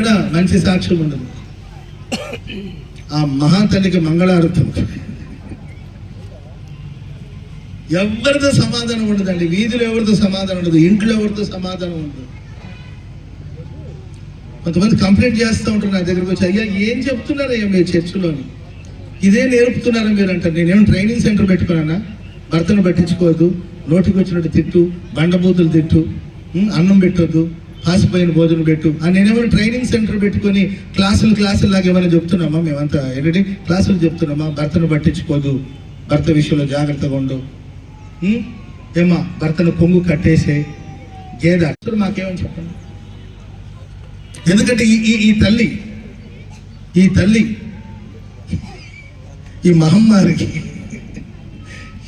ఎక్కడ మంచి సాక్ష్యం ఉండదు. ఆ మహాతల్లికి మంగళారతం. ఎవరితో సమాధానం ఉండదండి. వీధిలో ఎవరితో సమాధానం ఉండదు. ఇంట్లో ఎవరితో సమాధానం ఉండదు. కొంతమంది కంప్లైంట్ చేస్తూ ఉంటారు నా దగ్గరకు వచ్చి అయ్యా ఏం చెప్తున్నారయ్యా మీరు చర్చిలోని? ఇదే నేర్పుతున్నారా మీరు? అంటారు. నేనేం ట్రైనింగ్ సెంటర్ పెట్టుకున్నానా? భర్తను పట్టించుకోవద్దు. నోటికి వచ్చినట్టు తిట్టు. బండబూతులు తిట్టు. అన్నం పెట్టొద్దు. ఆసిపోయిన భోజనం పెట్టు. అని నేనేమైనా ట్రైనింగ్ సెంటర్ పెట్టుకొని క్లాసులు క్లాసులు లాగా ఏమైనా చెప్తున్నామా? మేమంతా ఏంటంటే క్లాసులు చెప్తున్నామా? భర్తను పట్టించుకోదు. భర్త విషయంలో జాగ్రత్తగా ఉండు. ఏమా భర్తను కొంగు కట్టేసే గేద. అసలు మాకేమని చెప్పండి? ఎందుకంటే ఈ ఈ తల్లి ఈ తల్లి ఈ మహమ్మారికి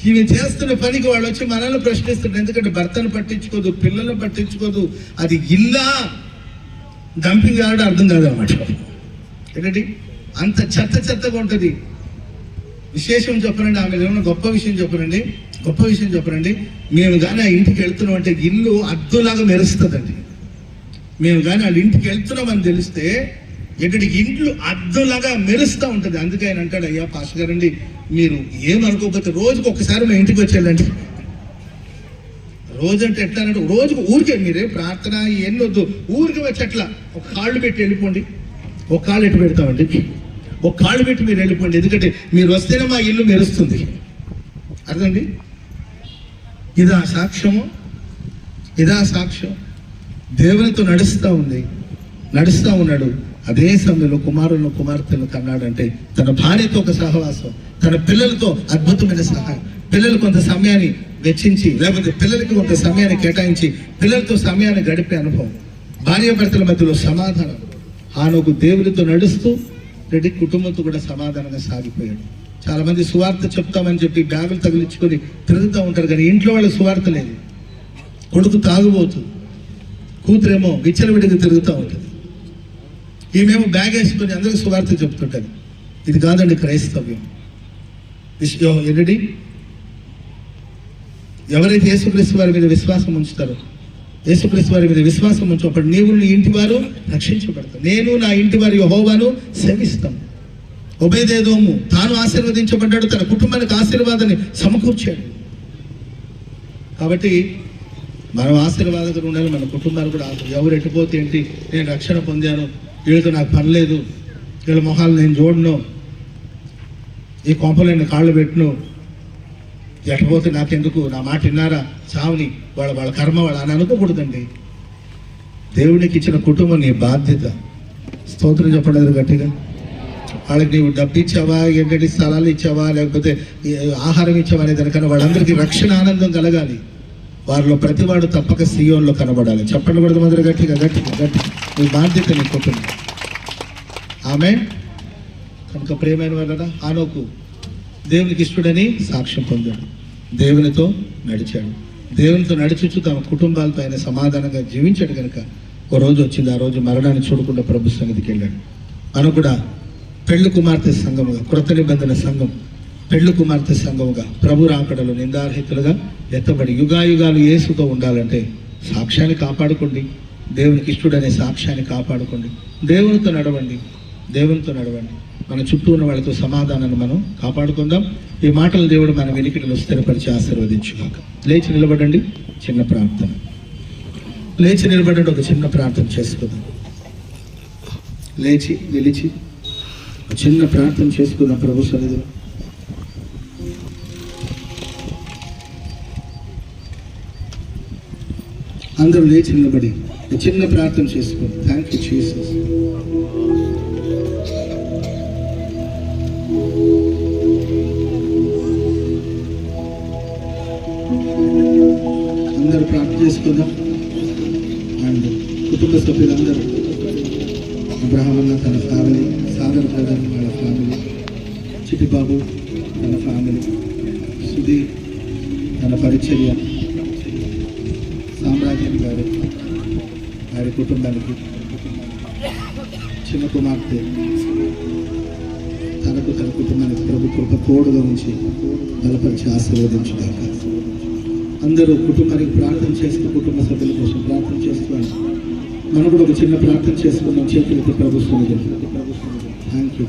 ఈమె చేస్తున్న పనికి వాళ్ళు వచ్చి మనల్ని ప్రశ్నిస్తున్నారు ఎందుకంటే భర్తను పట్టించుకోదు పిల్లలను పట్టించుకోదు. అది ఇల్లా డంపింగ్ ఆడ అర్థం కాదు అన్నమాట. ఏంటంటే అంత చెత్త చెత్తగా ఉంటుంది. విశేషం చెప్పనండి ఆమె ఏమైనా గొప్ప విషయం చెప్పనండి? గొప్ప విషయం చెప్పనండి. మేము కానీ ఆ ఇంటికి వెళ్తున్నాం అంటే ఇల్లు అద్దులాగా మెరుస్తుందండి. మేము కానీ వాళ్ళ ఇంటికి వెళ్తున్నామని తెలిస్తే ఇక్కడికి ఇంట్లో అర్థంలాగా మెరుస్తూ ఉంటుంది. అందుకే ఆయన అంటాడు అయ్యా పాస్ గారండి మీరు ఏమనుకోకపోతే రోజుకు ఒకసారి మా ఇంటికి వచ్చి వెళ్ళండి రోజు అంటే ఎట్లా అంటే రోజుకు ఊరికే మీరే ప్రార్థన ఇవన్నీ వద్దు. ఊరికి వచ్చి అట్లా ఒక కాళ్ళు పెట్టి వెళ్ళిపోండి. ఒక కాళ్ళు ఎట్టు పెడతామండి? ఒక కాళ్ళు పెట్టి మీరు వెళ్ళిపోండి. ఎందుకంటే మీరు వస్తేనే మా ఇల్లు మెరుస్తుంది. అర్థండి ఇదా సాక్ష్యము? ఇదా సాక్ష్యం? దేవునితో నడుస్తూ ఉంది. నడుస్తూ ఉన్నాడు. అదే సమయంలో కుమారులను కుమార్తెను కన్నాడంటే తన భార్యతో ఒక సహవాసం తన పిల్లలతో అద్భుతమైన సహాయం. పిల్లలు కొంత సమయాన్ని వెచ్చించి లేకపోతే పిల్లలకి కొంత సమయాన్ని కేటాయించి పిల్లలతో సమయాన్ని గడిపే అనుభవం. భార్య భర్తల మధ్యలో సమాధానం. ఆనొక దేవుడితో నడుస్తూ రెడ్డి కుటుంబంతో కూడా సమాధానంగా సాగిపోయాడు. చాలా మంది సువార్త చెప్తామని చెప్పి బ్యాగులు తగిలించుకొని తిరుగుతూ ఉంటారు కానీ ఇంట్లో వాళ్ళ సువార్త లేదు. కొడుకు తాగుబోతు కూతురేమో విచ్చలవిడిగా తిరుగుతూ ఉంటుంది. ఈమెమో బ్యాగ్ వేసుకొని అందరికి సువార్త చెప్తుంటుంది. ఇది కాదండి క్రైస్తవ్యం. విషయం ఏంటండి ఎవరైతే యేసుక్రీస్తు వారి మీద విశ్వాసం ఉంచుతారో యేసుక్రీస్తు వారి మీద విశ్వాసం ఉంచు అప్పుడు నీవు నీ ఇంటి వారు రక్షించబడతారు. నేను నా ఇంటి వారి యెహోవాను సేవిస్తాను. ఉభయదేదోము తాను ఆశీర్వదించబడ్డాడు తన కుటుంబానికి ఆశీర్వాదాన్ని సమకూర్చాడు. కాబట్టి మనం ఆశీర్వాదకులు ఉండాలి మన కుటుంబాలు కూడా ఎవరు ఎట్టుపోతే ఏంటి? నేను రక్షణ పొందాను. వీళ్ళతో నాకు పని లేదు. వీళ్ళ మొహాలు నేను చూడను. ఈ కొంపలు నేను కాళ్ళు పెట్టును. ఎట్టపోతే నాకెందుకు? నా మాట విన్నారా? చావుని వాళ్ళ వాళ్ళ కర్మ వాళ్ళు అని అనుకోకూడదండి. దేవునికి ఇచ్చిన కుటుంబం నీ బాధ్యత. స్తోత్రం చెప్పలేదు గట్టిగా. వాళ్ళకి నీవు డబ్బు ఇచ్చావా? ఏంటంటే స్థలాలు ఇచ్చావా? లేకపోతే ఆహారం ఇచ్చావా? అనే దానికన్నా వాళ్ళందరికీ రక్షణ ఆనందం కలగాలి. వారిలో ప్రతివాడు తప్పక సీఎంలో కనబడాలి. చెప్పకూడదు మొదలు గట్టిగా గట్టిగా గట్టిగా. మీ బాధ్యత నీ కుటుంబం. ఆమె కనుక ప్రేమైన వాళ్ళ ఆనోకు దేవునికి ఇష్టడని సాక్ష్యం పొందాడు. దేవునితో నడిచాడు. దేవునితో నడిచుచు తమ కుటుంబాలతో ఆయన సమాధానంగా జీవించాడు కనుక ఓ రోజు వచ్చింది. ఆ రోజు మరణాన్ని చూడకుండా ప్రభు సన్నిధికి వెళ్ళాడు. మనం కూడా పెళ్ళి కుమార్తె సంఘముగా కృత నిబంధన సంఘం పెళ్ళి కుమార్తె సంఘముగా ప్రభు రాకడలు నిందార్హితులుగా ఎత్తబడి యుగాయుగాలు ఏసుతో ఉండాలంటే సాక్ష్యాన్ని కాపాడుకోండి. దేవునికి ఇష్టడనే సాక్ష్యాన్ని కాపాడుకోండి. దేవునితో నడవండి. దేవునితో నడవండి. మన చుట్టూ ఉన్న వాళ్ళతో సమాధానాన్ని మనం కాపాడుకుందాం. ఈ మాటలు దేవుడు మన వెలికిలో స్థిరపరిచి ఆశీర్వదించుగాక. లేచి నిలబడండి. చిన్న ప్రార్థన. లేచి నిలబడండి. ఒక చిన్న ప్రార్థన చేసుకుందాం. లేచి నిలిచి. చిన్న ప్రార్థన చేసుకున్న ప్రభు సన్నిధిలో. అందరూ లేచి నిలబడి చిన్న ప్రార్థన చేసుకోండి థ్యాంక్ యూ జీసస్ అందరూ ప్రార్థన చేసుకుందాం. అండ్ కుటుంబ సభ్యులందరూ అబ్రహం అన్న తన ఫ్యామిలీ సాగర్ ప్రధాన వాళ్ళ ఫ్యామిలీ చిట్టిబాబు తన ఫ్యామిలీ సుధీర్ తన పరిచర్య. సామ్రాజ్యం గారు వారి కుటుంబానికి చిన్న కుమార్తె తనకు తన కుటుంబానికి ప్రభు కృప తోడుగా ఉంచి బలపరిచి ఆశీర్వదించుదాక అందరూ కుటుంబానికి ప్రార్థన చేస్తూ కుటుంబ సభ్యుల కోసం ప్రార్థన చేస్తూ మనం కూడా ఒక చిన్న ప్రార్థన చేసుకుందాం. చేతులకి ప్రభుత్వం థ్యాంక్ యూ